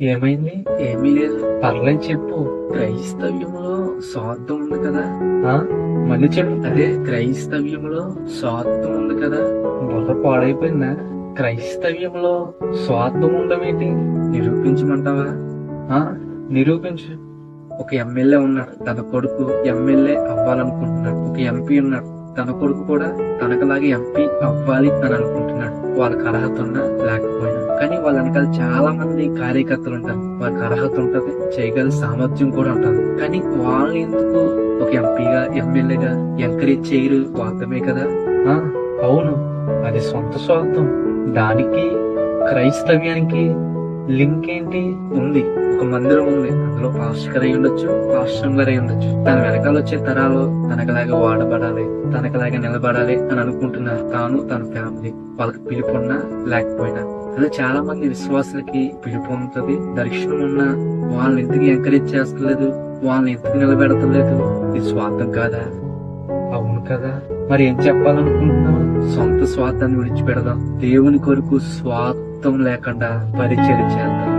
ఏమైంది? ఏమీ లేదు. పర్లేదు చెప్పు. క్రైస్తవ్యంలో స్వార్థం ఉంది కదా. ఆ? మళ్ళీ చెప్పు. అదే క్రైస్తవ్యంలో స్వార్థం ఉంది కదా. బుర్ర పాడైపోయిందా? క్రైస్తవ్యంలో స్వార్థం ఉండమేంటి? నిరూపించమంటావా? ఆ? నిరూపించు. ఒక ఎమ్మెల్యే ఉన్నాడు. తన కొడుకు ఎమ్మెల్యే అవ్వాలనుకుంటున్నాడు. ఒక ఎంపీ ఉన్నాడు. తన కొడుకు కూడా తనకలాగే ఎంపీ అవ్వాలి అని అనుకుంటున్నాడు. వాళ్ళకి అర్హత ఉన్నా లేకపోయినా. కానీ వాళ్ళ వెనకాల చాలా మంది కార్యకర్తలు ఉంటారు. వాళ్ళకి అర్హత ఉంటది చేయగల సామర్థ్యం కూడా ఉంటుంది. కానీ వాళ్ళని ఎందుకు ఒక ఎంపీగా ఎమ్మెల్యేగా ఎంకరేజ్ చేయరు? వాస్తవమే కదా? ఆ అవును. అది సొంత స్వార్థం. దానికి క్రైస్తవ్యానికి లింక్ ఏంటి? ఉంది. ఒక మందిరం ఉంది. అందులో పాస్టర్ అయి ఉండొచ్చు పాస్టర్ గారు అయి ఉండొచ్చు. తన వెనకాల వచ్చే తరాలు తనకలాగా వాడబడాలి తనకలాగా నిలబడాలి అని అనుకుంటున్నారు తాను తన ఫ్యామిలీ. వాళ్ళకి పిలుపు ఉన్నా లేకపోయినా. అది చాలా మంది విశ్వాసులకి పిలుపు ఉంటుంది దర్శనం ఉన్న వాళ్ళని ఎందుకు ఎంకరేజ్ చేస్తలేదు వాళ్ళని ఎందుకు నిలబెడతలేదు? ఇది స్వార్థం కాదా? అవును కదా. మరి ఏం చెప్పాలనుకుంటున్నావు? సొంత స్వార్థాన్ని విడిచిపెడదాం. దేవుని కొరకు స్వార్థం లేకుండా పరిచయం చేద్దాం.